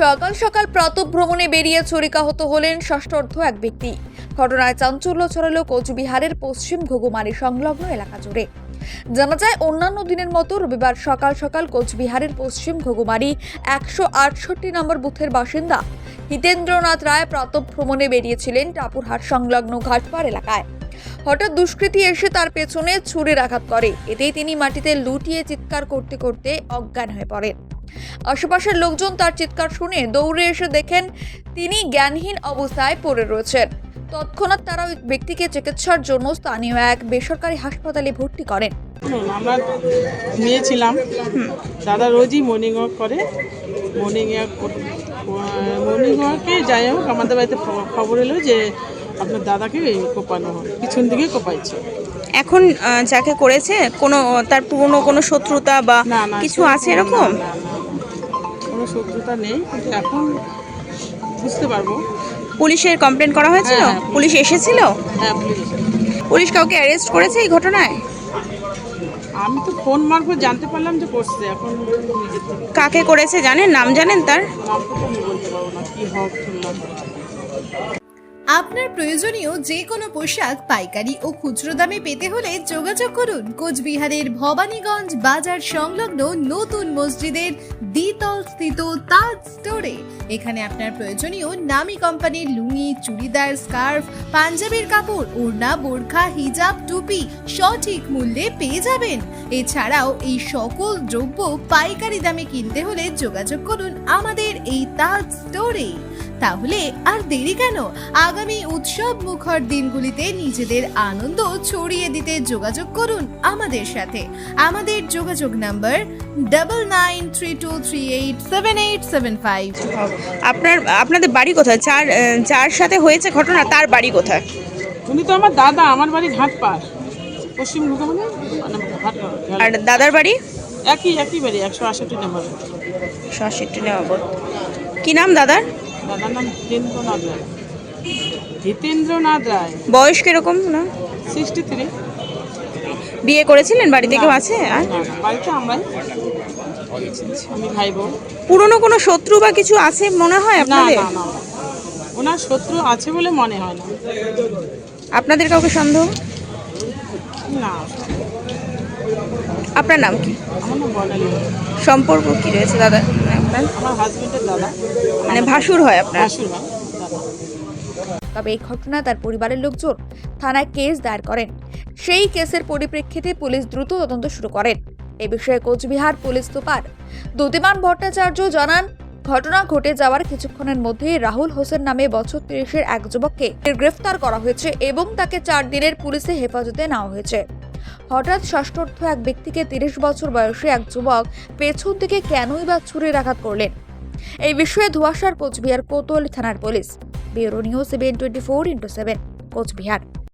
সকাল সকাল প্রাতভ্রমণে বেরিয়ে ছড়িকাহত হলেন ষষ্ঠর্ধ এক ব্যক্তি। ঘটনায় চাঞ্চল্য ছড়ালো কোচবিহারের পশ্চিম ঘুঘুমারি সংলগ্ন এলাকা জুড়ে। জানা যায়, অন্যান্য দিনের মতো রবিবার সকাল সকাল কোচবিহারের পশ্চিম ঘুঘুমারি একশো আটষট্টি নম্বর বুথের বাসিন্দা হিতেন্দ্রনাথ রায় প্রাতভ্রমণে বেরিয়েছিলেন টাপুরহাট সংলগ্ন ঘাটপাড় এলাকায়। হঠাৎ দুষ্কৃতী এসে তার পেছনে ছুরির আঘাত করে। এতেই তিনি মাটিতে লুটিয়ে চিৎকার করতে করতে অজ্ঞান হয়ে পড়েন। আশেপাশের লোকজন তার চিৎকার শুনে দৌড়ে এসে দেখেন তিনি জ্ঞানহীন অবস্থায় পড়ে রয়েছেন। তৎক্ষণাৎ তারা ওই ব্যক্তিকে চিকিৎসার জন্য স্থানীয় এক বেসরকারি হাসপাতালে ভর্তি করেন। আমরা নিয়েছিলাম দাদা রোজই মর্নিং ওয়াক করে। মর্নিং ওয়াক মর্নিং ওয়াকে যাই হোক আমাদের বাড়িতে খবর এলো যে আপনার দাদাকে কোপানো হয় পিছন দিকে কোপাইছে। এখন যাকে করেছে কোনো তার পুরনো কোনো শত্রুতা বা কিছু আছে এরকম। কোনো শত্রুতা নেই কিন্তু এখন বুঝতে পারব। পুলিশের কমপ্লেন করা হয়েছিল? হ্যাঁ, হ্যাঁ, পুলিশ এসেছিল? হ্যাঁ পুলিশ এসেছে। পুলিশ কাউকে অ্যারেস্ট করেছে এই ঘটনায়? আমি তো ফোন মারফত জানতে পারলাম যে করছে এখন নিজের থেকে। কাকে করেছে জানেন? নাম জানেন তার? নামটা তো আমি বলতে পারব না কি হক শুনলাম আপনার প্রয়োজনীয় যে কোনো পোশাক, পাইকারি ও খুচরো দামে পেতে হলে যোগাযোগ করুন কোচবিহারের ভবানীগঞ্জ বাজার সংলগ্ন নতুন মসজিদের দ্বিতল স্থিত তাজ স্টোরে এখানে আপনার প্রয়োজনীয় নামি কোম্পানির লুঙ্গি, চুড়িদার, স্কার্ফ, পাঞ্জাবির কাপড়, ওড়না, বোরখা, হিজাব, টুপি সঠিক মূল্যে পেয়ে যাবেন। এছাড়াও এই সকল দ্রব্য পাইকারি দামে কিনতে হলে যোগাযোগ করুন আমাদের এই তাজ স্টোরে তাহলে আর দেরি কেন? আগামী উৎসব মুখর দিনগুলিতে নিজেদের আনন্দ ছড়িয়ে দিতে যোগাযোগ করুন আমাদের সাথে। আমাদের যোগাযোগ number double nine three two three eight seven eight seven five আপনার আপনাদের বাড়ি কোথায়? চার চার সাথে হয়েছে ঘটনা তার বাড়ি কোথায়? উনি তো আমার দাদা আমার বাড়ি ঘাটপাড় পশ্চিম মানে আর দাদার বাড়ি? একই একই বাড়ি একশো আষট্টি নম্বর। সশিট্টি নেওয়াবত কী নাম দাদার? দাদার নাম হিতেন্দ্রনাথ রায়। বয়স কীরকম না সিক্সটি থ্রি বিয়ে করেছিলেন? বাড়িতে কেউ আছে আর? বাড়িতে আমরাই। আমি ভাই বোন। পুরনো কোনো শত্রু বা কিছু আছে মনে হয় আপনাদের? না না ওনার শত্রু আছে বলে মনে হয় না। আপনাদের কাউকে সন্দেহ? না। আপনার নাম কি? সম্পর্ক কি রয়েছে দাদা? আপনার আমার হাজবেন্ডের দাদা। মানে ভাসুর হয় আপনার? শাশুড় হয়। তবে এই ঘটনায় তার পরিবারের লোকজন থানায় কেস দায়ের করেন। সেই কেসের পরিপ্রেক্ষিতে পুলিশ দ্রুত তদন্ত শুরু করেন। এ বিষয়ে কোচবিহার পুলিশ সুপার দ্যুতিমান ভট্টাচার্য জানান, ঘটনা ঘটে যাওয়ার কিছুক্ষণের মধ্যেই রাহুল হোসেন নামে বছর তিরিশের এক যুবককে গ্রেফতার করা হয়েছে এবং তাকে চার দিনের পুলিশে হেফাজতে নেওয়া হয়েছে। হঠাৎ ষষ্ঠর্থ এক ব্যক্তিকে তিরিশ বছর বয়সী এক যুবক পেছন থেকে কেনই বা ছুরির আঘাত করলেন? এই বিষয়ে ধোয়াশার কোচবিহার কোতোয়ালি থানার police. Bureau news seven twenty four into seven Coochbehar